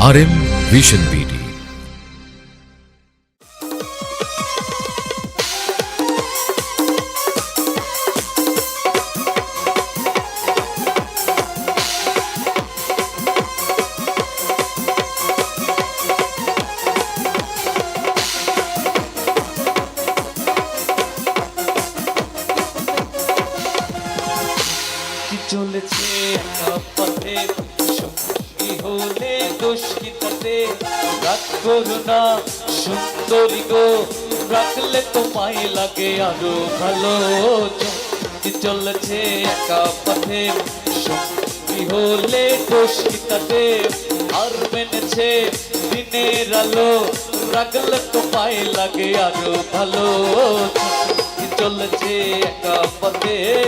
আর M vision BD কি চলেছে একা পথে সঙ্গী হলে দোষ কি তাতে রাগ করো না, সুন্দরী গো। রাখলে তোমায় লাগে আরও ভালো। চলেছে একা পথে। সঙ্গী হলে দোষ তাতে? আর মেনেছে দিনের আলো। রাখলে তোমায় লাগে আরও ভালো। চলেছে একা পথে।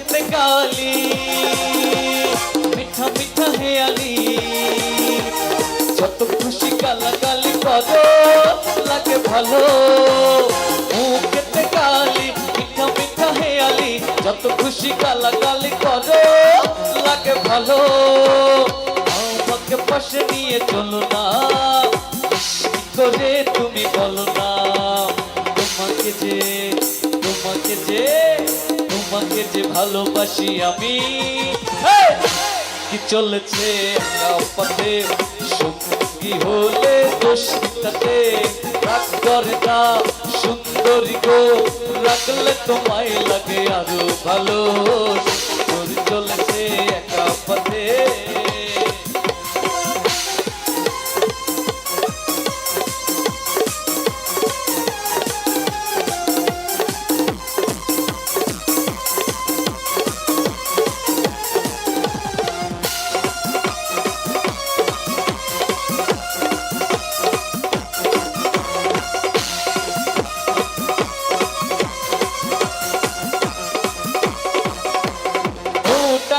খেতে গালি মিঠা মিঠা হেয়ালি যত খুশি গালা গালি করো লাগে ভালো খেতে গালি মিঠা মিঠা হেয়ালি যত খুশি গালা গালি করো লাগে ভালো আমাকে পাশে নিয়ে চলো না করে তুমি বলো না তোমাকে যে তোমাকে যে তোমাকে যে ভালোবাসি আমি। কি চলেছে পথে? হলে দোষ রাগ করে না? সুন্দরী গো, রাখলে তোমায় লাগে আরও ভালো।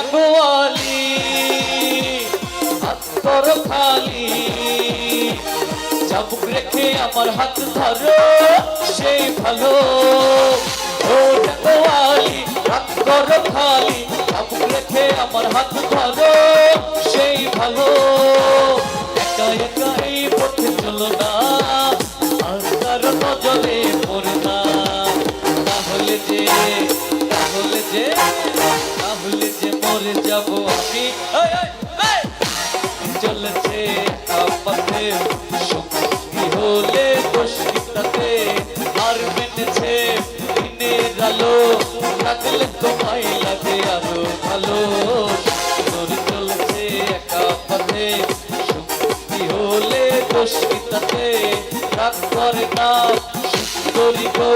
টাঙ্গোয়ালি হাত করো খালি। চাবুক রেখে আমার হাত ধরো সেই ভালো। ও টাঙ্গোয়ালি হাত করো খালি। চাবুক রেখে আমার হাত ধরো সেই ভালো। একা একা এই পথে চলো না আর পড়ে না। তাহলে যে তাহলে যে, তাহলে মরে যাব আমি! চলেছে পথে সঙ্গী হলে দোষ তাতে আর মেনেছে দিনের আলো। লাগলে তোমায় লাগে আরও ভালো। তোর চলেছে একা পথে সঙ্গী হলে দোষ তাতে রাগ করে না সুন্দরী গো